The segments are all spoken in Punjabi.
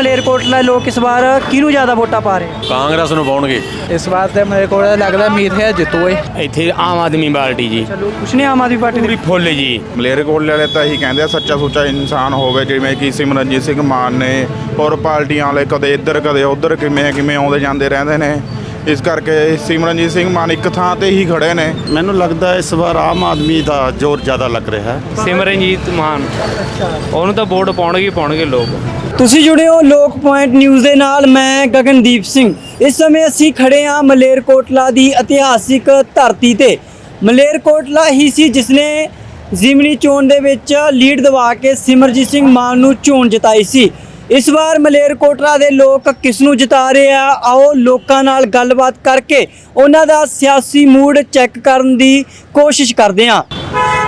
ਮਲੇਰਕੋਟਲਾ ਲੋਕ ਇਸ ਵਾਰ ਕਿਹਨੂੰ ਜ਼ਿਆਦਾ ਵੋਟਾਂ ਪਾ ਰਹੇ ਆ? ਕਾਂਗਰਸ ਨੂੰ ਪਾਉਣਗੇ। ਇਸ ਵਾਰ ਤੇ ਮੇਰੇ ਕੋਲ ਲੱਗਦਾ ਉਮੀਦ ਹੈ ਜਿੱਤੂ ਏ ਇੱਥੇ ਆਮ ਆਦਮੀ ਪਾਰਟੀ ਜੀ। ਚਲੋ ਕੁਛ ਨੇ ਆਮ ਆਦਮੀ ਪਾਰਟੀ ਪੂਰੀ ਦੇ ਫੁੱਲ ਜੀ। ਮਲੇਰਕੋਟਲੇ ਵਾਲੇ ਤਾਂ ਇਹੀ ਕਹਿੰਦੇ ਆ ਸੱਚਾ ਸੁੱਚਾ ਇਨਸਾਨ ਹੋਵੇ ਜਿਵੇਂ ਕਿ ਸਿਮਰਨਜੀਤ ਸਿੰਘ ਮਾਨ ਨੇ ਹੋਰ ਪਾਰਟੀਆਂ ਵਾਲੇ ਕਦੇ ਇੱਧਰ ਕਦੇ ਉੱਧਰ ਕਿਵੇਂ ਕਿਵੇਂ ਆਉਂਦੇ ਜਾਂਦੇ ਰਹਿੰਦੇ ਨੇ। ਇਸ ਕਰਕੇ ਸਿਮਰਨਜੀਤ ਸਿੰਘ ਮਾਨ ਇੱਕ ਥਾਂ ਤੇ ਹੀ ਖੜੇ ਨੇ। ਮੈਨੂੰ ਲੱਗਦਾ ਇਸ ਵਾਰ ਆਮ ਆਦਮੀ ਦਾ ਜ਼ੋਰ ਜ਼ਿਆਦਾ ਲੱਗ ਰਿਹਾ ਹੈ। ਸਿਮਰਨਜੀਤ ਮਾਨ। ਉਹਨੂੰ ਤਾਂ ਵੋਟ ਪਾਉਣਗੇ ਹੀ ਪਾਉਣਗੇ ਲੋਕ। ਤੁਸੀਂ ਜੁੜੇ ਹੋ ਲੋਕ ਪੁਆਇੰਟ ਨਿਊਜ਼ ਦੇ ਨਾਲ ਮੈਂ ਗਗਨਦੀਪ ਸਿੰਘ। ਇਸ ਸਮੇਂ ਅਸੀਂ ਖੜੇ ਹਾਂ ਮਲੇਰਕੋਟਲਾ ਦੀ ਇਤਿਹਾਸਿਕ ਧਰਤੀ ਤੇ। ਮਲੇਰਕੋਟਲਾ ਹੀ ਸੀ ਜਿਸ ਨੇ ਜ਼ਿਮਨੀ ਚੋਣ ਦੇ ਵਿੱਚ ਲੀਡ ਦਿਵਾ ਕੇ ਸਿਮਰਜੀਤ ਸਿੰਘ ਮਾਨ ਨੂੰ ਚੋਣ ਜਿਤਾਈ ਸੀ। ਇਸ ਵਾਰ ਮਲੇਰਕੋਟਲਾ ਦੇ ਲੋਕ ਕਿਸ ਨੂੰ ਜਿਤਾ ਰਹੇ ਆ? ਆਓ ਲੋਕਾਂ ਨਾਲ ਗੱਲਬਾਤ ਕਰਕੇ ਉਹਨਾਂ ਦਾ ਸਿਆਸੀ ਮੂਡ ਚੈੱਕ ਕਰਨ ਦੀ ਕੋਸ਼ਿਸ਼ ਕਰਦੇ ਹਾਂ।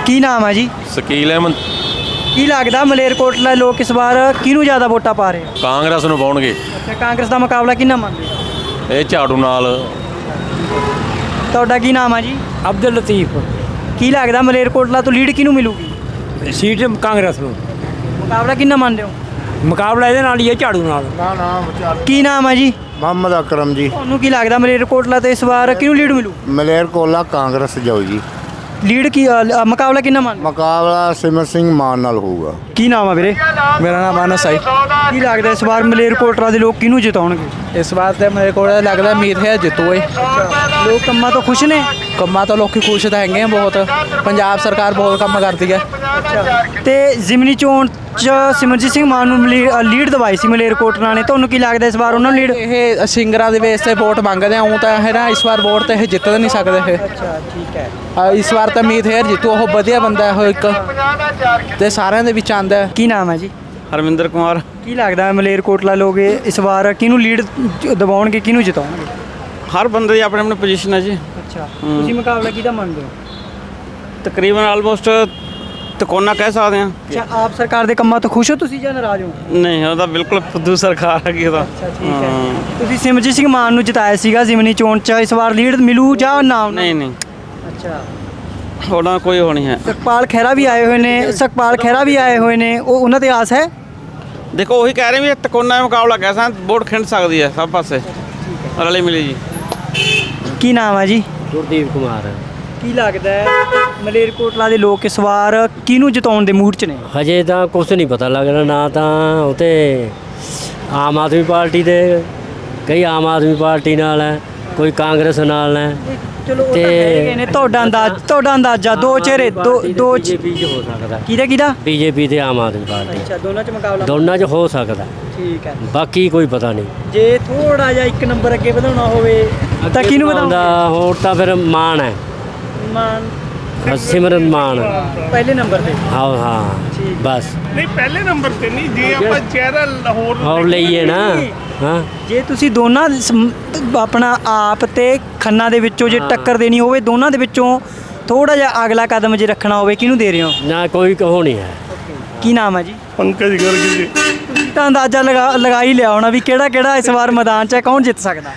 ਕੀ ਨਾਮ ਹੈ ਜੀ? ਸਕੀਲ ਅਹਿਮਦ। ਕੀ ਲੱਗਦਾ ਮਲੇਰਕੋਟਲਾ ਲੋਕ ਇਸ ਵਾਰ ਕਿਹਨੂੰ ਜ਼ਿਆਦਾ ਵੋਟਾਂ ਪਾ ਰਹੇ ਆ? ਕਾਂਗਰਸ ਨੂੰ ਪਾਉਣਗੇ। ਅੱਛਾ ਕਾਂਗਰਸ ਦਾ ਮੁਕਾਬਲਾ ਕਿੰਨਾ ਮੰਨਦੇ? ਇਹ ਝਾੜੂ ਨਾਲ। ਤੁਹਾਡਾ ਕੀ ਨਾਮ ਆ ਜੀ? ਅਬਦੁਲ ਲਤੀਫ। ਕੀ ਲੱਗਦਾ ਮਲੇਰਕੋਟਲਾ ਤੋਂ ਲੀਡ ਕਿਹਨੂੰ ਮਿਲੂਗੀ? ਸੀਟ ਕਾਂਗਰਸ ਨੂੰ। ਮੁਕਾਬਲਾ ਕਿੰਨਾ ਮੰਨਦੇ ਹੋ? ਮੁਕਾਬਲਾ ਇਹਦੇ ਨਾਲ ਹੀ ਹੈ ਝਾੜੂ ਨਾਲ। ਕੀ ਨਾਮ ਆ ਜੀ? ਮੁਹੰਮਦ ਅਕਰਮ ਜੀ। ਤੁਹਾਨੂੰ ਕੀ ਲੱਗਦਾ ਮਲੇਰਕੋਟਲਾ ਤੇ ਇਸ ਵਾਰ ਕਿਹਨੂੰ ਲੀਡ ਮਿਲੂ? ਮਲੇਰਕੋਲਾ ਕਾਂਗਰਸ ਜਾਓ ਜੀ। ਲੀਡ ਕੀ ਅ, ਮੁਕਾਬਲਾ ਕਿੰਨਾ ਮੰਨ? ਮੁਕਾਬਲਾ ਸਿਮਰ ਸਿੰਘ ਮਾਨ ਨਾਲ ਹੋਊਗਾ। ਕੀ ਨਾਮ ਆ ਵੀਰੇ? ਮੇਰਾ ਨਾਮ ਅਨਸ ਹੈ ਕੀ ਲੱਗਦਾ ਇਸ ਵਾਰ ਮਲੇਰਕੋਟਲਾ ਦੇ ਲੋਕ ਕਿਹਨੂੰ ਜਿਤਾਉਣਗੇ? ਇਸ ਵਾਰ ਤੇ ਮੇਰੇ ਕੋਲ ਲੱਗਦਾ ਉਮੀਦ ਹੈ ਜਿੱਤੂ ਏ ਲੋਕ ਕੰਮਾਂ ਤੋਂ ਖੁਸ਼ ਨੇ? ਕੰਮਾਂ ਤੋਂ ਲੋਕੀ ਖੁਸ਼ ਤਾਂ ਹੈਗੇ ਆ ਬਹੁਤ। ਪੰਜਾਬ ਸਰਕਾਰ ਬਹੁਤ ਕੰਮ ਕਰਦੀ ਹੈ। ਤੇ ਜ਼ਿਮਨੀ ਚੋਣ ਚ ਸਿਮਰਜੀਤ ਸਿੰਘ ਮਾਨ ਨੂੰ ਲੀਡ ਦਵਾਈ ਸੀ ਮਲੇਰਕੋਟਲਾ ਨੇ। ਤੁਹਾਨੂੰ ਕੀ ਲੱਗਦਾ ਇਸ ਵਾਰ ਉਹਨਾਂ ਨੂੰ ਲੀਡ? ਇਹ ਸਿੰਗਰਾਂ ਦੇ ਬੇਸ ਤੇ ਵੋਟ ਮੰਗਦੇ ਆ ਉਹ ਤਾਂ ਹੈ ਨਾ ਇਸ ਵਾਰ ਵੋਟ ਤੇ ਇਹ ਜਿੱਤ ਨਹੀਂ ਸਕਦੇ ਇਹ। ਅੱਛਾ ਠੀਕ ਹੈ। ਇਸ ਵਾਰ ਤਾਂ ਉਮੀਦ ਹੈ ਜਿੱਤੂ ਉਹ ਵਧੀਆ ਬੰਦਾ ਹੈ ਉਹ ਇੱਕ। ਤੇ ਸਾਰਿਆਂ ਦੇ ਵਿੱਚ ਆਂਦਾ ਹੈ। ਕੀ ਨਾਮ ਹੈ ਜੀ? ਹਰਵਿੰਦਰ ਕੁਮਾਰ। ਕੀ ਲੱਗਦਾ ਮਲੇਰਕੋਟਲਾ ਲੋਕ ਇਹ ਇਸ ਵਾਰ? ਕਿਹਨੂੰ ਲੀਡ ਦਵਾਉਣਗੇ ਕਿਹਨੂੰ ਜਿਤਾਉਣਗੇ? ਹਰ ਬੰਦੇ ਦੀ ਆਪਣੀ ਆਪਣੀ ਪੋਜੀਸ਼ਨ ਹੈ ਜੀ। ਅੱਛਾ ਤੁਸੀਂ ਮੁਕਾਬਲਾ ਕਿਹਦਾ ਮੰਨਦੇ ਹੋ? ਤਕਰੀਬਨ ਆਲਮੋਸਟ ਤਕੋਨਾ ਕਹਿ ਸਕਦੇ ਆ ਅੱਛਾ ਆਪ ਸਰਕਾਰ ਦੇ ਕੰਮਾਂ ਤੋਂ ਖੁਸ਼ ਹੋ ਤੁਸੀਂ ਜਾਂ ਨਾਰਾਜ਼ ਹੋ? ਨਹੀਂ ਉਹ ਤਾਂ ਬਿਲਕੁਲ ਫੁੱਦੂ ਸਰਕਾਰ ਹੈਗੀ ਉਹਦਾ ਅੱਛਾ ਠੀਕ ਹੈ। ਤੁਸੀਂ ਸਿਮਰਜੀਤ ਸਿੰਘ ਮਾਨ ਨੂੰ ਜਿਤਾਇਆ ਸੀਗਾ ਜ਼ਿਮਨੀ ਚੋਣ ਚ ਇਸ ਵਾਰ ਲੀਡ ਮਿਲੂ ਜਾਂ ਨਾ ਨਹੀਂ ਨਹੀਂ। ਅੱਛਾ। ਉਹਨਾਂ ਕੋਈ ਹੋ ਨਹੀਂ ਹੈ। ਸੁਖਪਾਲ ਖਹਿਰਾ ਵੀ ਆਏ ਹੋਏ ਨੇ ਸੁਖਪਾਲ ਖਹਿਰਾ ਵੀ ਆਏ ਹੋਏ ਨੇ ਉਹ ਉਹਨਾਂ ਤੇ ਆਸ ਹੈ? ਦੇਖੋ ਉਹੀ ਕਹਿ ਰਹੇ ਵੀ ਤਕੋਨਾ ਮੁਕਾਬਲਾ ਕਹਿ ਸਕਦੇ ਵੋਟ ਖਿੰਡ ਸਕਦੀ ਹੈ ਸਭ ਪਾਸੇ। ਰਲੀ ਮਿਲੀ ਜੀ। ਕੀ ਨਾਮ ਹੈ ਜੀ? ਗੁਰਦੀਪ ਕੁਮਾਰ। ਕੀ ਲੱਗਦਾ ਹੈ ਮਲੇਰਕੋਟਲਾ ਦੇ ਲੋਕ ਇਸ ਵਾਰ ਕਿਹਨੂੰ ਜਿਤਾਉਣ ਦੇ ਮੂਡ ਚ ਨੇ? ਹਜੇ ਤਾਂ ਕੁਝ ਨਹੀਂ ਪਤਾ ਲੱਗਦਾ ਨਾ ਤਾਂ ਉਤੇ ਆਮ ਆਦਮੀ ਪਾਰਟੀ ਦੇ ਕਈ ਆਮ ਆਦਮੀ ਪਾਰਟੀ ਨਾਲ ਹੈ ਕੋਈ ਕਾਂਗਰਸ ਨਾਲ ਹੈ। ਚਲੋ ਉਹ ਤਾਂ ਨੇ ਤੁਹਾਡਾ ਅੰਦਾਜ਼ ਤੁਹਾਡਾ ਅੰਦਾਜ਼ਾ ਦੋ ਚਿਹਰੇ ਦੋ ਦੋ ਚ- ਬੀਜੇਪੀ ਚ ਹੋ ਸਕਦਾ। ਕਿਹਦਾ ਕਿਹਦਾ? ਬੀਜੇਪੀ ਤੇ ਆਮ ਆਦਮੀ ਪਾਰਟੀ। ਅੱਛਾ ਦੋਨਾਂ ਚ ਮੁਕਾਬਲਾ ਦੋਨਾਂ ਚ ਹੋ ਸਕਦਾ। ਠੀਕ ਹੈ। ਬਾਕੀ ਕੋਈ ਪਤਾ ਨਹੀਂ। ਜੇ ਥੋੜਾ ਜਿਹਾ ਇੱਕ ਨੰਬਰ ਅੱਗੇ ਵਧਾਉਣਾ ਹੋਵੇ ਤਾਂ ਕਿਹਨੂੰ ਵਧਾਉਂਗੇ ਦਾ ਹੋਰ ਤਾਂ ਫਿਰ ਮਾਨ ਹੈ। ਮਾਨ। ਸਿਮਰਨ ਮਾਨ। ਪਹਿਲੇ ਨੰਬਰ ਤੇ? ਹਾਂ ਹਾਂ। ਬਸ। ਨਹੀਂ ਪਹਿਲੇ ਨੰਬਰ ਤੇ ਨਹੀਂ ਜੇ ਆਪਾਂ ਚਿਹਰਾ ਲਾਹੌਰ ਹੋਰ ਲਈਏ ਨਾ। ਹਾਂ। ਜੇ ਤੁਸੀਂ ਦੋਨਾਂ ਆਪਣਾ ਆਪ ਤੇ ਖੰਨਾ ਦੇ ਵਿੱਚੋਂ ਜੇ ਟੱਕਰ ਦੇਣੀ ਹੋਵੇ ਦੋਨਾਂ ਦੇ ਵਿੱਚੋਂ ਥੋੜਾ ਜਿਹਾ ਅਗਲਾ ਕਦਮ ਜੇ ਰੱਖਣਾ ਹੋਵੇ ਕਿਹਨੂੰ ਦੇ ਰਹੇ ਹੋ? ਨਾ ਕੋਈ ਕਹੋ ਨਹੀਂ ਹੈ। ਕੀ ਨਾਮ ਹੈ ਜੀ? ਪੰਕਜ ਗਰਗ ਜੀ। ਤੁਸੀਂ ਤਾਂ ਅੰਦਾਜ਼ਾ ਲਗਾ ਲਗਾ ਹੀ ਲਿਆ ਹੋਣਾ ਵੀ ਕਿਹੜਾ ਕਿਹੜਾ ਇਸ ਵਾਰ ਮੈਦਾਨ 'ਚ ਹੈ ਕੌਣ ਜਿੱਤ ਸਕਦਾ?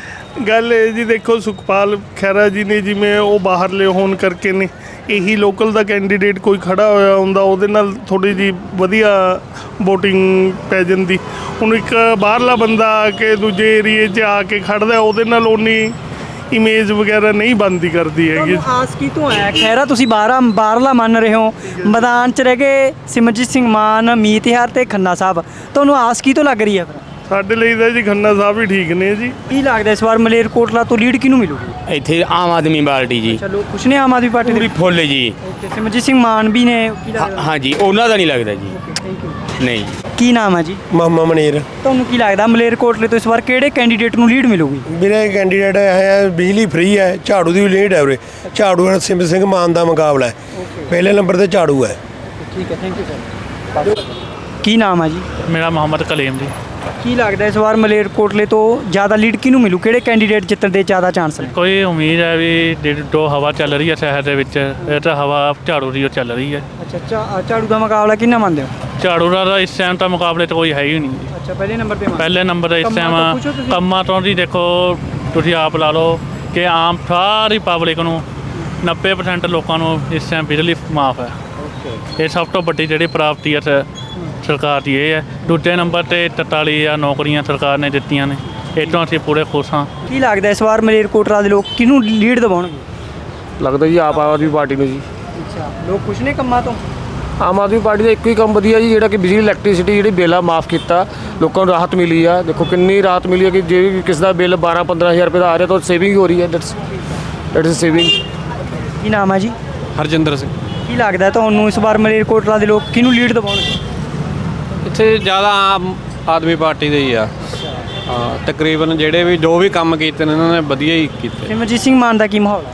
ਗੱਲ ਇਹ ਜੀ, ਦੇਖੋ, ਸੁਖਪਾਲ ਖਹਿਰਾ ਜੀ ਨੇ ਜਿਵੇਂ ਉਹ ਬਾਹਰਲੇ ਹੋਣ ਕਰਕੇ ਨੇ, ਇਹੀ ਲੋਕਲ ਦਾ ਕੈਂਡੀਡੇਟ ਕੋਈ ਖੜਾ ਹੋਇਆ ਹੁੰਦਾ, ਉਹਦੇ ਨਾਲ ਥੋੜੀ ਜੀ ਵਧੀਆ VOTING ਪੈ ਜਾਂਦੀ। ਹੁਣ ਇੱਕ ਬਾਹਰਲਾ ਬੰਦਾ ਆ ਕੇ ਦੂਜੇ ਏਰੀਏ 'ਚ ਆ ਕੇ ਖੜਦਾ ਉਹਦੇ ਨਾਲ ਉਨੀ ਇਮੇਜ ਵਗੈਰਾ ਨਹੀਂ ਬਣਦੀ ਕਰਦੀ ਹੈਗੀ। ਆਸ ਕੀ ਤੋਂ ਹੈ ਖੈਰਾ ਤੁਸੀਂ ਬਾਹਰਾ, ਬਾਹਰਲਾ ਮੰਨ ਰਹੇ ਹੋ। ਮੈਦਾਨ 'ਚ ਰਹਿ ਗਏ ਸਿਮਰਜੀਤ ਸਿੰਘ ਮਾਨ, ਮੀਤ ਹਰ ਤੇ ਖੰਨਾ ਸਾਹਿਬ, ਤੁਹਾਨੂੰ ਆਸ ਕੀ ਤੋਂ ਲੱਗ ਰਹੀ ਹੈ ਫਿਰ? ਸਾਡੇ ਲਈ ਤਾਂ ਜੀ ਖੰਨਾ ਸਾਹਿਬ ਹੀ ਠੀਕ ਨੇ ਜੀ। ਕੀ ਲੱਗਦਾ ਇਸ ਵਾਰ ਮਲੇਰਕੋਟਲਾ ਤੋਂ ਲੀਡ ਕਿਹਨੂੰ ਮਿਲੂਗੀ? ਇੱਥੇ ਆਮ ਆਦਮੀ ਪਾਰਟੀ ਜੀ। ਚਲੋ ਕੁਛ ਨੇ ਆਮ ਆਦਮੀ ਪਾਰਟੀ ਪੂਰੀ ਦੇ ਫੁੱਲ ਜੀ। ਓਕੇ ਸਿਮਰਜੀਤ ਸਿੰਘ ਮਾਨ ਵੀ ਨੇ ਕੀ ਹਾਂ- ਲੱਗਦਾ? ਹਾਂਜੀ ਉਹਨਾਂ ਦਾ ਨਹੀਂ ਲੱਗਦਾ ਜੀ। ਥੈਂਕ ਯੂ ਨਹੀਂ। ਕੀ ਨਾਮ ਹੈ ਜੀ? ਮਾਮਾ ਮਨੀਰ। ਤੁਹਾਨੂੰ ਕੀ ਲੱਗਦਾ ਮਲੇਰਕੋਟਲੇ ਤੋਂ ਇਸ ਵਾਰ ਕਿਹੜੇ ਕੈਂਡੀਡੇਟ ਨੂੰ ਲੀਡ ਮਿਲੂਗੀ? ਵੀਰੇ ਕੈਂਡੀਡੇਟ ਹੈ ਬਿਜਲੀ ਫ੍ਰੀ ਹੈ ਝਾੜੂ ਦੀ ਲੀਡ ਹੈ ਉਰੇ ਝਾੜੂ ਨਾਲ ਸਿਮ ਸਿੰਘ ਮਾਨ ਦਾ ਮੁਕਾਬਲਾ ਹੈ। ਪਹਿਲੇ ਨੰਬਰ ਤੇ ਝਾੜੂ ਹੈ। ਠੀਕ ਹੈ ਥੈਂਕ ਯੂ ਸਰ ਕੀ ਨਾਮ ਹੈ ਜੀ? ਮੇਰਾ ਮੁਹੰਮਦ ਕਲੀਮ ਜੀ। ਕੀ ਲੱਗਦਾ ਇਸ ਵਾਰ ਮਲੇਰਕੋਟਲੇ ਤੋਂ ਜ਼ਿਆਦਾ ਲੀਡ ਕਿਹਨੂੰ ਮਿਲੂ? ਕਿਹੜੇ ਕੈਂਡੀਡੇਟ ਜਿੱਤਣ ਦੇ ਜ਼ਿਆਦਾ ਚਾਂਸ ਨੇ? ਕੋਈ ਉਮੀਦ ਹੈ ਵੀ ਜਿਹੜੀ ਜੋ ਹਵਾ ਚੱਲ ਰਹੀ ਹੈ ਸ਼ਹਿਰ ਦੇ ਵਿੱਚ। ਇਹ ਤਾਂ ਹਵਾ ਝਾੜੂ ਦੀ ਓ ਚੱਲ ਰਹੀ ਹੈ। ਅੱਛਾ ਝਾੜੂ ਦਾ ਮੁਕਾਬਲਾ ਕਿੰਨਾ ਮੰਨਦੇ ਹੋ? ਝਾੜੂ ਦਾ ਤਾਂ ਇਸ ਟਾਈਮ ਤਾਂ ਮੁਕਾਬਲੇ 'ਚ ਕੋਈ ਹੈ ਹੀ ਨਹੀਂ। ਅੱਛਾ ਪਹਿਲੇ ਨੰਬਰ ਤੇ ਪਹਿਲੇ ਨੰਬਰ ਤੇ ਇਸ ਕੰਮਾਂ ਤੋਂ ਪੁੱਛੋ ਟਾਈਮ ਤੁਸੀਂ। ਕੰਮਾਂ ਤੋਂ ਜੀ ਦੇਖੋ ਤੁਸੀਂ ਆਪ ਲਾ ਲਓ ਕਿ ਆਮ ਸਾਰੀ ਪਬਲਿਕ ਨੂੰ 90% ਲੋਕਾਂ ਨੂੰ ਇਸ ਟਾਈਮ ਬਿਜਲੀ ਮਾਫ ਹੈ। ਇਹ ਸਭ ਤੋਂ ਵੱਡੀ ਜਿਹੜੀ ਪ੍ਰਾਪਤੀ ਹੈ ਸ- ਸਰਕਾਰ ਦੀ ਇਹ ਹੈ। ਦੂਜੇ ਨੰਬਰ ਤੇ 43000 ਨੌਕਰੀਆਂ ਸਰਕਾਰ ਨੇ ਦਿੱਤੀਆਂ ਨੇ। ਇਹ ਤੋਂ ਅਸੀਂ ਪੂਰੇ ਖੁਸ਼ ਹਾਂ। ਕੀ ਲੱਗਦਾ ਇਸ ਵਾਰ ਮਲੇਰਕੋਟਲਾ ਦੇ ਲੋਕ ਕਿਹਨੂੰ ਲੀਡ ਦਿਵਾਉਣਗੇ? ਲੱਗਦਾ ਜੀ ਆਪ ਆਦਮੀ ਪਾਰਟੀ ਨੂੰ ਜੀ। ਅੱਛਾ ਲੋਕ ਖੁਸ਼ ਨੇ ਕੰਮਾਂ ਤੋਂ? ਆਮ ਆਦਮੀ ਪਾਰਟੀ ਦਾ ਇੱਕੋ ਹੀ ਕੰਮ ਵਧੀਆ ਜੀ ਜਿਹੜਾ ਕਿ ਬਿਜਲੀ ਇਲੈਕਟ੍ਰਿਸਿਟੀ ਜਿਹੜੀ ਬਿੱਲ ਮਾਫ ਕੀਤਾ। ਲੋਕਾਂ ਨੂੰ ਰਾਹਤ ਮਿਲੀ ਆ। ਦੇਖੋ ਕਿੰਨੀ ਰਾਹਤ ਮਿਲੀ ਹੈ ਕਿ ਜੇ ਵੀ ਕਿਸ ਦਾ ਬਿੱਲ 12 15000 ਰੁਪਏ ਦਾ ਆ ਰਿਹਾ ਤਾਂ ਸੇਵਿੰਗ ਹੋ ਰਹੀ ਹੈ। ਦੈਟਸ ਦੈਟ ਇਜ਼ ਸੇਵਿੰਗ ਕੀ ਨਾਮ ਹੈ ਜੀ? ਹਰਜਿੰਦਰ ਸਿੰਘ। ਕੀ ਲੱਗਦਾ ਤੁਹਾਨੂੰ ਇਸ ਵਾਰ ਮਲੇਰਕੋਟਲਾ ਦੇ ਲੋਕ ਕਿਹਨੂੰ ਲੀਡ ਦਿਵਾਉਣਗੇ? ਇੱਥੇ ਜ਼ਿਆਦਾ ਆਮ ਆਦਮੀ ਪਾਰਟੀ ਦੇ ਹੀ ਆ। ਹਾਂ ਤਕਰੀਬਨ ਜਿਹੜੇ ਵੀ ਜੋ ਵੀ ਕੰਮ ਕੀਤੇ ਨੇ ਇਹਨਾਂ ਨੇ ਵਧੀਆ ਹੀ ਕੀਤੇ। ਸਿਮਰਜੀਤ ਸਿੰਘ ਮਾਨ ਦਾ ਕੀ ਮਾਹੌਲ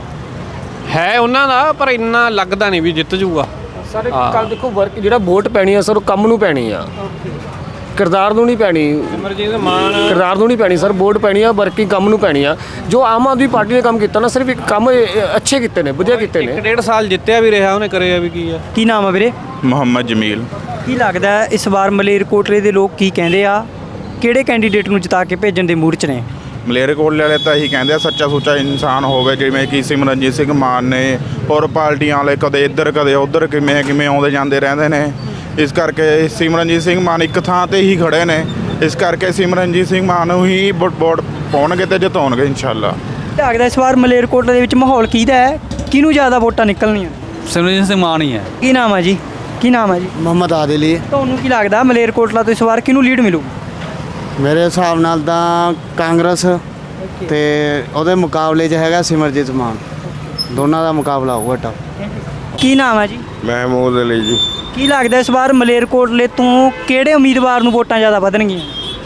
ਹੈ ਹੈ ਉਹਨਾਂ ਦਾ ਪਰ ਇੰਨਾ ਲੱਗਦਾ ਨਹੀਂ ਵੀ ਜਿੱਤ ਜੂਗਾ। ਸਰ ਕੱਲ ਦੇਖੋ ਵਰਕ ਜਿਹੜਾ ਵੋਟ ਪੈਣੀ ਆ ਸਰ ਉਹ ਕੰਮ ਨੂੰ ਪੈਣੀ ਆ। ਕਿਰਦਾਰ ਨੂੰ ਨਹੀਂ ਪੈਣੀ। ਸਿਮਰਜੀਤ ਮਾਨ ਕਿਰਦਾਰ ਨੂੰ ਨਹੀਂ ਪੈਣੀ ਸਰ ਵੋਟ ਪੈਣੀ ਆ ਵਰਕਿੰਗ ਕੰਮ ਨੂੰ ਪੈਣੀ ਆ। ਜੋ ਆਮ ਆਦਮੀ ਪਾਰਟੀ ਨੇ ਕੰਮ ਕੀਤਾ ਨਾ ਸਿਰਫ ਇੱਕ ਕੰਮ ਇਹ- ਇਹ ਅੱਛੇ ਕੀਤੇ ਨੇ ਵਧੀਆ ਕੀਤੇ ਇੱਕ ਨੇ ਡੇਢ ਸਾਲ ਜਿੱਤਿਆ ਵੀ ਰਿਹਾ ਉਹਨੇ ਕਰਿਆ ਵੀ ਕੀ ਆ? ਕੀ ਨਾਮ ਹੈ ਵੀਰੇ? ਮੁਹੰਮਦ ਜਮੀਲ। ਕੀ ਲੱਗਦਾ ਹੈ ਇਸ ਵਾਰ ਮਲੇਰਕੋਟਲੇ ਦੇ ਲੋਕ ਕੀ ਕਹਿੰਦੇ ਆ? ਕਿਹੜੇ ਕੈਂਡੀਡੇਟ ਨੂੰ ਜਿਤਾ ਕੇ ਭੇਜਣ ਦੇ ਮੂਡ 'ਚ ਨੇ ਮਲੇਰਕੋਟਲੇ ਵਾਲੇ ਤਾਂ ਇਹੀ ਕਹਿੰਦੇ ਆ ਸੱਚਾ ਸੁੱਚਾ ਇਨਸਾਨ ਹੋਵੇ ਜਿਵੇਂ ਕਿ ਸਿਮਰਨਜੀਤ ਸਿੰਘ ਮਾਨ ਨੇ ਔਰ ਪਾਰਟੀਆਂ ਵਾਲੇ ਕਦੇ ਇੱਧਰ ਕਦੇ ਉੱਧਰ ਕਿਵੇਂ ਕਿਵੇਂ ਆਉਂਦੇ ਜਾਂਦੇ ਰਹਿੰਦੇ ਨੇ। ਇਸ ਕਰਕੇ ਸਿਮਰਨਜੀਤ ਸਿੰਘ ਮਾਨ ਇੱਕ ਥਾਂ ਤੇ ਹੀ ਖੜੇ ਨੇ। ਇਸ ਕਰਕੇ ਸਿਮਰਨਜੀਤ ਸਿੰਘ ਮਾਨ ਨੂੰ ਹੀ ਵੋਟ ਵੋਟ ਪਾਉਣਗੇ ਤੇ ਜਿਤਾਉਣਗੇ ਇਨਸ਼ਾਅੱਲਾ। ਲੱਗਦਾ ਇਸ ਵਾਰ ਮਲੇਰਕੋਟਲੇ ਦੇ ਵਿੱਚ ਮਾਹੌਲ ਕਿਹਦਾ ਹੈ? ਕਿਹਨੂੰ ਜ਼ਿਆਦਾ ਵੋਟਾਂ ਨਿਕਲਣੀਆਂ? ਸਿਮਰਜੀਤ ਸਿੰਘ ਮਾਨ ਹੀ ਹੈ। ਕੀ ਨਾਮ ਹੈ ਜੀ? ਕੀ ਨਾਮ ਹੈ ਜੀ? ਮੁਹੰਮਦ ਆਦਿਲੀ ਤੁਹਾਨੂੰ ਕੀ ਲੱਗਦਾ ਮਲੇਰਕੋਟਲਾ ਤੋਂ ਇਸ ਵਾਰ ਕਿਹਨੂੰ ਲੀਡ ਮਿਲੂ ਮੇਰੇ ਹਿਸਾਬ ਨਾਲ ਤਾਂ ਕਾਂਗਰਸ ਤੇ ਉਹਦੇ ਮੁਕਾਬਲੇ 'ਚ ਹੈਗਾ ਸਿਮਰਜੀਤ ਮਾਨ। ਦੋਨਾਂ ਦਾ ਮੁਕਾਬਲਾ ਹੋਊਗਾ ਟਫ ਕੀ ਨਾਮ ਹੈ ਜੀ? ਮਹਿਮੂਦ ਅਲੀ ਜੀ। ਕੀ ਲੱਗਦਾ ਇਸ ਵਾਰ ਮਲੇਰਕੋਟਲੇ ਤੋਂ ਕਿਹੜੇ ਉਮੀਦਵਾਰ ਨੂੰ ਵੋਟਾਂ ਜ਼ਿਆਦਾ ਵਧਣਗੀਆਂ?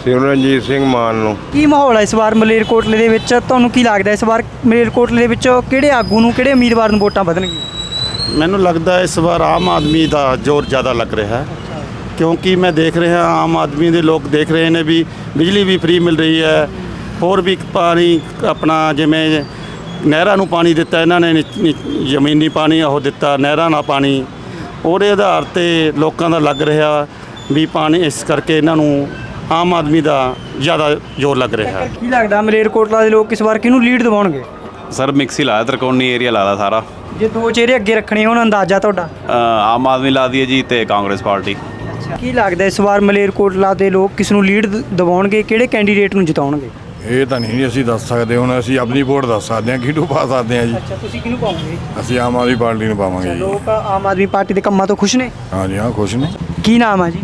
ਸਿਮਰਨਜੀਤ ਸਿੰਘ ਮਾਨ ਨੂੰ। ਕੀ ਮਾਹੌਲ ਹੈ ਇਸ ਵਾਰ ਮਲੇਰਕੋਟਲੇ ਦੇ ਵਿੱਚ? ਤੁਹਾਨੂੰ ਕੀ ਲੱਗਦਾ ਇਸ ਵਾਰ ਮਲੇਰਕੋਟਲੇ ਦੇ ਵਿੱਚ ਕਿਹੜੇ ਆਗੂ ਨੂੰ ਕਿਹੜੇ ਉਮੀਦਵਾਰ ਨੂੰ ਵੋਟਾਂ ਵਧਣਗੀਆਂ? ਮੈਨੂੰ ਲੱਗਦਾ ਇਸ ਵਾਰ ਆਮ ਆਦਮੀ ਦਾ ਜ਼ੋਰ ਜ਼ਿਆਦਾ ਲੱਗ ਰਿਹਾ ਹੈ। ਕਿਉਂਕਿ ਮੈਂ ਦੇਖ ਰਿਹਾ ਆਮ ਆਦਮੀ ਦੇ ਲੋਕ ਦੇਖ ਰਹੇ ਨੇ ਵੀ ਬਿਜਲੀ ਵੀ ਫ੍ਰੀ ਮਿਲ ਰਹੀ ਹੈ। ਹੋਰ ਵੀ ਪਾਣੀ ਆਪਣਾ ਜਿਵੇਂ ਨਹਿਰਾਂ ਨੂੰ ਪਾਣੀ ਦਿੱਤਾ ਇਹਨਾਂ ਨੇ ਜ਼ਮੀਨੀ ਪਾਣੀ ਉਹ ਦਿੱਤਾ ਨਹਿਰਾਂ ਨਾਲ ਪਾਣੀ। ਉਹਦੇ ਆਧਾਰ ਤੇ ਲੋਕਾਂ ਦਾ ਲੱਗ ਰਿਹਾ ਵੀ ਪਾਣੀ ਇਸ ਕਰਕੇ ਇਹਨਾਂ ਨੂੰ ਆਮ ਆਦਮੀ ਦਾ ਜ਼ਿਆਦਾ ਜ਼ੋਰ ਲੱਗ ਰਿਹਾ ਹੈ। ਕੀ ਲੱਗਦਾ ਮਲੇਰਕੋਟਲਾ ਦੇ ਲੋਕ ਇਸ ਵਾਰ ਕਿਹਨੂੰ ਲੀਡ ਦਿਵਾਉਣਗੇ? ਸਰ ਮਿਕਸ ਹੀ ਲਾਇਆ ਤਰਕੋਣੀ ਏਰੀਆ ਲਾਦਾ ਸਾਰਾ। ਜੇ ਦੋ ਚਿਹਰੇ ਅੱਗੇ ਰੱਖਣੇ ਹੋਣ ਅੰਦਾਜ਼ਾ ਤੁਹਾਡਾ? ਆਮ ਆਦਮੀ ਲਾ ਦੀ ਹੈ ਜੀ ਤੇ ਕਾਂਗਰਸ ਪਾਰਟੀ। ਕੀ ਲੱਗਦਾ ਇਸ ਵਾਰ ਮਲੇਰਕੋਟਲਾ ਦੇ ਲੋਕ ਕਿਸ ਨੂੰ ਲੀਡ ਦਿਵਾਉਣਗੇ ਕਿਹੜੇ ਕੈਂਡੀਡੇਟ ਨੂੰ ਜਿਤਾਉਣਗੇ? ਇਹ ਤਾਂ ਨਹੀਂ ਅਸੀਂ ਦੱਸ ਸਕਦੇ ਹੁਣ ਅਸੀਂ ਆਪਣੀ ਵੋਟ ਦੱਸ ਸਕਦੇ ਹਾਂ ਕਿਹਨੂੰ ਪਾ ਸਕਦੇ ਹਾਂ ਜੀ। ਅੱਛਾ ਤੁਸੀਂ ਕਿਹਨੂੰ ਪਾਉਂਗੇ ਅਸੀਂ ਆਮ ਆਦਮੀ ਪਾਰਟੀ ਨੂੰ ਪਾਵਾਂਗੇ ਜੀ। ਲੋਕ ਆਮ ਆਦਮੀ ਪਾਰਟੀ ਦੇ ਕੰਮਾਂ ਤੋਂ ਖੁਸ਼ ਨੇ? ਹਾਂਜੀ ਹਾਂ ਖੁਸ਼ ਨੇ। ਕੀ ਨਾਮ ਹੈ ਜੀ?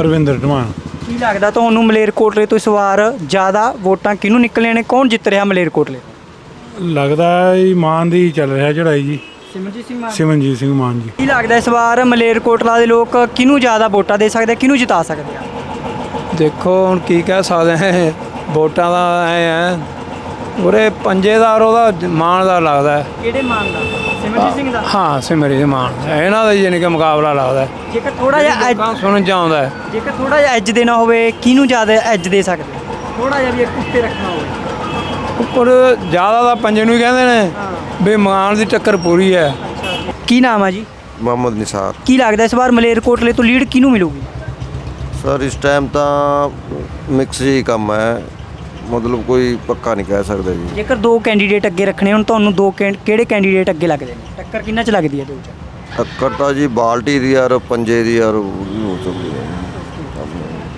ਅਰਵਿੰਦਰ ਢਮਾਨ। ਕੀ ਲੱਗਦਾ ਤੁਹਾਨੂੰ ਮਲੇਰਕੋਟਲੇ ਤੋਂ ਇਸ ਵਾਰ ਜ਼ਿਆਦਾ ਵੋਟਾਂ ਕਿਹਨੂੰ ਨਿਕਲੀਆਂ ਨੇ? ਕੌਣ ਜਿੱਤ ਰਿਹਾ ਮਲੇਰਕੋਟਲੇ? ਲੱਗਦਾ ਹੈ ਮਾਨ ਦੀ ਚੱਲ ਰਿਹਾ ਚੜਾਈ ਜੀ। ਸਿਮਰਜੀਤ ਸਿੰਘ ਮਾਨ। ਸਿਮਨਜੀਤ ਸਿੰਘ ਮਾਨ ਜੀ। ਕੀ ਲੱਗਦਾ ਇਸ ਵਾਰ ਮਲੇਰਕੋਟਲਾ ਦੇ ਲੋਕ ਕਿਹਨੂੰ ਜ਼ਿਆਦਾ ਵੋਟਾਂ ਦੇ ਸਕਦੇ ਆ ਕਿਹਨੂੰ ਜਿਤਾ ਸਕਦੇ ਆ? ਦੇਖੋ ਹੁਣ ਕੀ ਕਹਿ ਸਕਦੇ ਹਾਂ ਵੋਟਾਂ ਦਾ ਐ ਹੈ ਉਰੇ ਪੰਜੇ ਦਾ ਔਰ ਉਹਦਾ ਮਾਨ ਦਾ ਲੱਗਦਾ। ਹੈ। ਕਿਹੜੇ ਮਾਨ ਦਾ? ਸਿਮਰਜੀਤ ਸਿੰਘ ਦਾ? ਹਾਂ ਸਿਮਰੀ ਦੇ ਮਾਨ। ਇਹਨਾਂ ਦਾ ਯਾਨੀ ਕਿ ਮੁਕਾਬਲਾ ਲੱਗਦਾ। ਹੈ। ਜੇਕਰ ਥੋੜਾ ਜਿਹਾ ਲੋਕਾਂ ਨੂੰ ਸੁਣਨ ਚ ਆਉਂਦਾ ਹੈ। ਜੇਕਰ ਥੋੜਾ ਜਿਹਾ ਐਜ ਦੇਣਾ ਹੋਵੇ ਕਿਹਨੂੰ ਜ਼ਿਆਦਾ ਐਜ ਦੇ ਸਕਦੇ ਥੋੜਾ ਜਿਹਾ ਵੀ ਇੱਕ ਉੱਤੇ ਰੱਖਣਾ ਹੋਵੇ। ਉੱਪਰ ਜ਼ਿਆਦਾ ਤਾਂ ਪੰਜੇ ਨੂੰ ਹੀ ਕਹਿੰਦੇ ਨੇ। ਵੀ ਮਾਨ ਦੀ ਟੱਕਰ ਪੂਰੀ ਹੈ। ਕੀ ਨਾਮ ਆ ਜੀ? ਮੁਹੰਮਦ ਨਿਸਾਰ। ਕੀ ਲੱਗਦਾ ਇਸ ਵਾਰ ਮਲੇਰਕੋਟਲੇ ਤੋਂ ਲੀਡ ਕਿਹਨੂੰ ਮਿਲੂਗੀ? ਸਰ ਇਸ ਟਾਈਮ ਤਾਂ ਮਿਕਸ ਹੀ ਕੰਮ ਹੈ। ਮਤਲਬ ਕੋਈ ਪੱਕਾ ਨਹੀਂ ਕਹਿ ਸਕਦੇ ਜੀ। ਜੇਕਰ ਦੋ ਕੈਂਡੀਡੇਟ ਅੱਗੇ ਰੱਖਣੇ ਹੁਣ ਤੁਹਾਨੂੰ ਦੋ ਕੈਂ- ਕਿਹੜੇ ਕੈਂਡੀਡੇਟ ਅੱਗੇ ਲੱਗਦੇ ਨੇ? ਟੱਕਰ ਕਿੰਨਾ ਚ ਲੱਗਦੀ ਹੈ ਦੋ ਚ ਟੱਕਰ ਤਾਂ ਜੀ ਬਾਲਟੀ ਦੀ ਯਾਰ ਪੰਜੇ ਦੀ ਯਾਰ ਹੋ ਸਕਦੀ ਹੈ।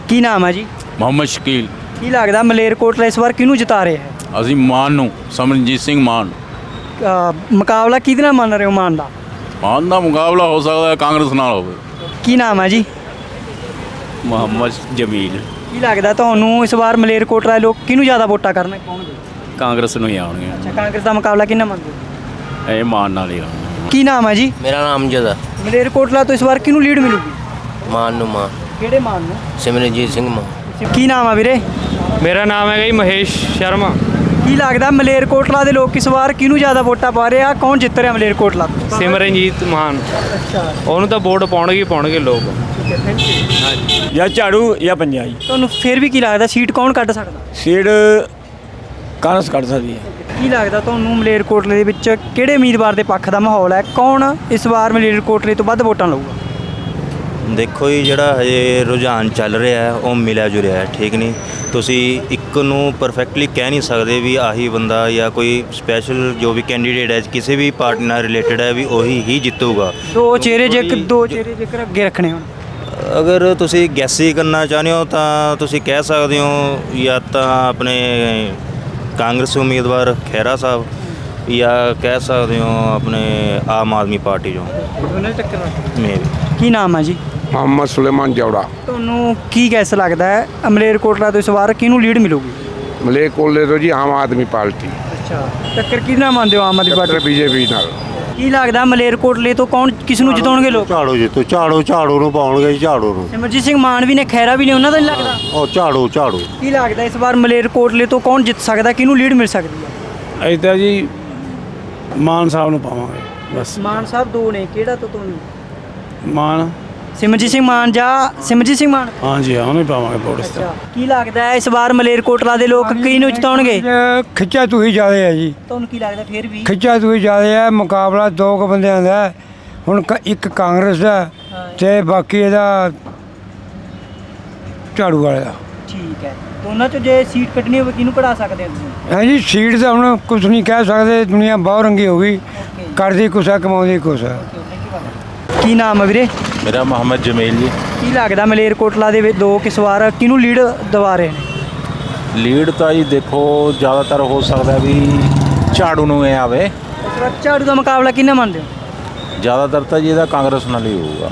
ਕੀ ਨਾਮ ਆ ਜੀ? ਮੁਹੰਮਦ ਸ਼ਕੀਲ। ਕੀ ਲੱਗਦਾ ਮਲੇਰਕੋਟਲਾ ਇਸ ਵਾਰ ਕਿਹਨੂੰ ਜਿਤਾ ਰਿਹਾ ਹੈ? ਅਸੀਂ ਮਾਨ ਨੂੰ ਸਮਰਨਜੀਤ ਸਿੰਘ ਮਾਨ ਅ, ਮੁਕਾਬਲਾ ਕਿਹਦੇ ਨਾਲ ਮੰਨ ਰਹੇ ਹੋ ਮਾਨ ਦਾ? ਮਾਨ ਦਾ ਮੁਕਾਬਲਾ ਹੋ ਸਕਦਾ ਹੈ ਕਾਂਗਰਸ ਨਾਲ ਹੋਵੇ। ਕੀ ਨਾਮ ਆ ਜੀ? ਮੁਹੰਮਦ ਜਮੀਲ। ਕੀ ਲੱਗਦਾ ਤੁਹਾਨੂੰ ਇਸ ਵਾਰ ਮਲੇਰਕੋਟਲਾ ਦੇ ਲੋਕ ਕਿਹਨੂੰ ਜ਼ਿਆਦਾ ਵੋਟਾਂ ਕਰਨੇ ਪਾਉਣਗੇ ਕਾਂਗਰਸ ਨੂੰ ਹੀ ਆਉਣਗੇ। ਅੱਛਾ ਕਾਂਗਰਸ ਦਾ ਮੁਕਾਬਲਾ ਕਿਹਨਾਂ ਮੰਨਦੇ ਹੋ? ਇਹ ਮਾਨ ਨਾਲ ਹੀ ਆਉਣਗੇ। ਕੀ ਨਾਮ ਆ ਜੀ? ਮੇਰਾ ਨਾਮ ਜਦਾ ਮਲੇਰਕੋਟਲਾ ਤੋਂ ਇਸ ਵਾਰ ਕਿਹਨੂੰ ਲੀਡ ਮਿਲੂਗੀ? ਮਾਨ ਨੂੰ ਮਾਨ। ਕਿਹੜੇ ਮਾਨ ਨੂੰ? ਸਿਮਰਨਜੀਤ ਸਿੰਘ ਮਾਨ। ਕੀ ਨਾਮ ਆ ਵੀਰੇ? ਮੇਰਾ ਨਾਮ ਹੈਗਾ ਜੀ ਮਹੇਸ਼ ਸ਼ਰਮਾ। ਕੀ ਲੱਗਦਾ ਮਲੇਰਕੋਟਲਾ ਦੇ ਲੋਕ ਇਸ ਵਾਰ ਕਿਹਨੂੰ ਜ਼ਿਆਦਾ ਵੋਟਾਂ ਪਾ ਰਹੇ ਆ? ਕੌਣ ਜਿੱਤ ਰਿਹਾ ਮਲੇਰਕੋਟਲਾ? ਸਿਮਰਨਜੀਤ ਮਾਨ। ਉਹਨੂੰ ਤਾਂ ਵੋਟ ਪਾਉਣਗੇ ਹੀ ਪਾਉਣਗੇ ਲੋਕ। ਜਾਂ ਝਾੜੂ ਜਾਂ ਪੰਜਾ ਜੀ ਤੁਹਾਨੂੰ ਫਿਰ ਵੀ ਕੀ ਲੱਗਦਾ ਸੀਟ ਕੌਣ ਕੱਢ ਸਕਦਾ? ਸੀਟ ਕਾਂਗਰਸ ਕੱਢ ਸਕਦੀ ਹੈ। ਕੀ ਲੱਗਦਾ ਤੁਹਾਨੂੰ ਮਲੇਰਕੋਟਲੇ ਦੇ ਵਿੱਚ ਕਿਹੜੇ ਉਮੀਦਵਾਰ ਦੇ ਪੱਖ ਦਾ ਮਾਹੌਲ ਹੈ? ਕੌਣ ਇਸ ਵਾਰ ਮਲੇਰਕੋਟਲੇ ਤੋਂ ਵੱਧ ਵੋਟਾਂ ਲਊਗਾ? ਦੇਖੋ ਜੀ ਜਿਹੜਾ ਹਜੇ ਰੁਝਾਨ ਚੱਲ ਰਿਹਾ ਹੈ ਉਹ ਮਿਲਿਆ ਜੁਲਿਆ ਹੈ ਠੀਕ ਨਹੀਂ? ਤੁਸੀਂ ਇੱਕ ਨੂੰ ਪਰਫੈਕਟਲੀ ਕਹਿ ਨਹੀਂ ਸਕਦੇ ਵੀ ਆਹੀ ਬੰਦਾ ਜਾਂ ਕੋਈ ਸਪੈਸ਼ਲ ਜੋ ਵੀ ਕੈਂਡੀਡੇਟ ਹੈ ਕਿਸੇ ਵੀ ਪਾਰਟੀ ਨਾਲ ਰਿਲੇਟਡ ਹੈ ਵੀ ਉਹੀ ਹੀ ਜਿੱਤੂਗਾ। ਦੋ ਚਿਹਰੇ ਜੇ ਕੋਈ- ਦੋ ਚਿਹਰੇ ਜੇਕਰ ਅੱਗੇ ਰੱਖਣੇ ਹੋਣ। ਅਗਰ ਤੁਸੀਂ ਗੈਸੀ ਕਰਨਾ ਚਾਹੁੰਦੇ ਹੋ ਤਾਂ ਤੁਸੀਂ ਕਹਿ ਸਕਦੇ ਹੋ ਜਾਂ ਤਾਂ ਆਪਣੇ ਕਾਂਗਰਸ ਉਮੀਦਵਾਰ ਖਹਿਰਾ ਸਾਹਿਬ ਜਾਂ ਕਹਿ ਸਕਦੇ ਹੋ ਆਪਣੇ ਆਮ ਆਦਮੀ ਪਾਰਟੀ ਟੱਕਰ ਮੇਬੀ ਕੀ ਨਾਮ ਹੈ ਜੀ? ਮੁਹੰਮਦ ਸੁਲੇਮਾਨ ਜੌੜਾ। ਤੁਹਾਨੂੰ ਕੀ ਗੈਸ ਲੱਗਦਾ ਹੈ? ਮਲੇਰਕੋਟਲਾ ਤੋਂ ਇਸ ਵਾਰ ਕਿਹਨੂੰ ਲੀਡ ਮਿਲੂਗੀ? ਮਲੇਕੋਲੇ ਤੋਂ ਜੀ ਆਮ ਆਦਮੀ ਪਾਰਟੀ। ਅੱਛਾ ਟੱਕਰ ਕਿਹਦੇ ਨਾਲ ਮੰਨਦੇ ਹੋ ਆਮ ਆਦਮੀ ਪਾਰਟੀ? ਬੀਜੇਪੀ ਨਾਲ। ਕੀ ਲੱਗਦਾ ਮਲੇਰਕੋਟਲੇ ਤੋਂ ਕੌਣ ਕਿਸ ਨੂੰ ਜਿਤਾਉਣਗੇ ਲੋਕ? ਝਾੜੂ ਜਿੱਤੂ ਝਾੜੂ ਝਾੜੂ ਨੂੰ ਪਾਉਣਗੇ ਜੀ ਝਾੜੂ ਨੂੰ। ਸਿਮਰਜੀਤ ਸਿੰਘ ਮਾਨ ਵੀ ਨੇ ਖੈਰਾ ਵੀ ਨੇ ਉਹਨਾਂ ਦਾ ਨਹੀਂ ਲੱਗਦਾ? ਉਹ ਝਾੜੂ ਝਾੜੂ। ਕੀ ਲੱਗਦਾ ਇਸ ਵਾਰ ਮਲੇਰਕੋਟਲੇ ਤੋਂ ਕੌਣ ਜਿੱਤ ਸਕਦਾ ਕਿਹਨੂੰ ਲੀਡ ਮਿਲ ਸਕਦੀ ਹੈ? ਤਾਂ ਜੀ ਮਾਨ ਸਾਹਿਬ ਨੂੰ ਪਾਵਾਂਗੇ ਬਸ। ਮਾਨ ਸਾਹਿਬ ਦੋ ਨੇ ਕਿਹੜਾ ਤੋਂ ਤੁਹਾਨੂੰ ਮਾਨ। ਸਿਮਰਜੀਤ ਸਿੰਘ ਮਾਨ ਜਾਂ ਸਿਮਰਜੀਤ ਸਿੰਘ ਮਾਨ? ਹਾਂਜੀ ਹਾਂ ਉਹਨੂੰ ਪਾਵਾਂਗੇ ਵੋਟ ਅੱਛਾ ਕੀ ਲੱਗਦਾ ਹੈ ਇਸ ਵਾਰ ਮਲੇਰਕੋਟਲਾ ਦੇ ਲੋਕ ਕਿਹਨੂੰ ਜਿਤਾਉਣਗੇ? ਖਿੱਚਾ ਤੂੰ ਹੀ ਜ਼ਿਆਦਾ ਹੈ ਜੀ। ਤੁਹਾਨੂੰ ਕੀ ਲੱਗਦਾ ਫਿਰ ਵੀ? ਖਿੱਚਾ ਤੂੰ ਹੀ ਜ਼ਿਆਦਾ ਹੈ ਮੁਕਾਬਲਾ ਦੋ ਕੁ ਬੰਦਿਆਂ ਦਾ ਹੈ। ਹੁਣ ਕ- ਇੱਕ ਕਾਂਗਰਸ ਦਾ ਤੇ ਬਾਕੀ ਇਹਦਾ ਝਾੜੂ ਵਾਲੇ ਦਾ। ਠੀਕ ਹੈ। ਦੋਨਾਂ ਚੋਂ ਜੇ ਸੀਟ ਕੱਢਣੀ ਹੋਵੇ ਕਿਹਨੂੰ ਕਢਾ ਸਕਦੇ ਹੋ ਤੁਸੀਂ? ਹੈ ਜੀ ਸੀਟ ਦਾ ਹੁਣ ਕੁਝ ਨਹੀਂ ਕਹਿ ਸਕਦੇ ਦੁਨੀਆ ਬਹੁਤ ਰੰਗੀ ਹੋ ਗਈ। ਕਰਦੀ ਕੁਛ ਕਮਾਉਂਦੀ ਕੁਛ ਕੀ ਨਾਮ ਹੈ ਵੀਰੇ? ਮੇਰਾ ਮੁਹੰਮਦ ਜਮੀਲ ਜੀ। ਕੀ ਲੱਗਦਾ ਮਲੇਰਕੋਟਲਾ ਦੇ ਵਿੱਚ ਲੋਕ ਇਸ ਵਾਰ ਕਿਹਨੂੰ ਲੀਡ ਦਵਾ ਰਹੇ ਨੇ? ਲੀਡ ਤਾਂ ਜੀ ਦੇਖੋ ਜ਼ਿਆਦਾਤਰ ਹੋ ਸਕਦਾ ਵੀ ਝਾੜੂ ਨੂੰ ਇਹ ਆਵੇ। ਇਸ ਵਾਰ ਝਾੜੂ ਦਾ ਮੁਕਾਬਲਾ ਕਿਹਨੇ ਮੰਨਦੇ ਹੋ? ਜ਼ਿਆਦਾਤਰ ਤਾਂ ਜੀ ਇਹਦਾ ਕਾਂਗਰਸ ਨਾਲ ਹੀ ਹੋਊਗਾ।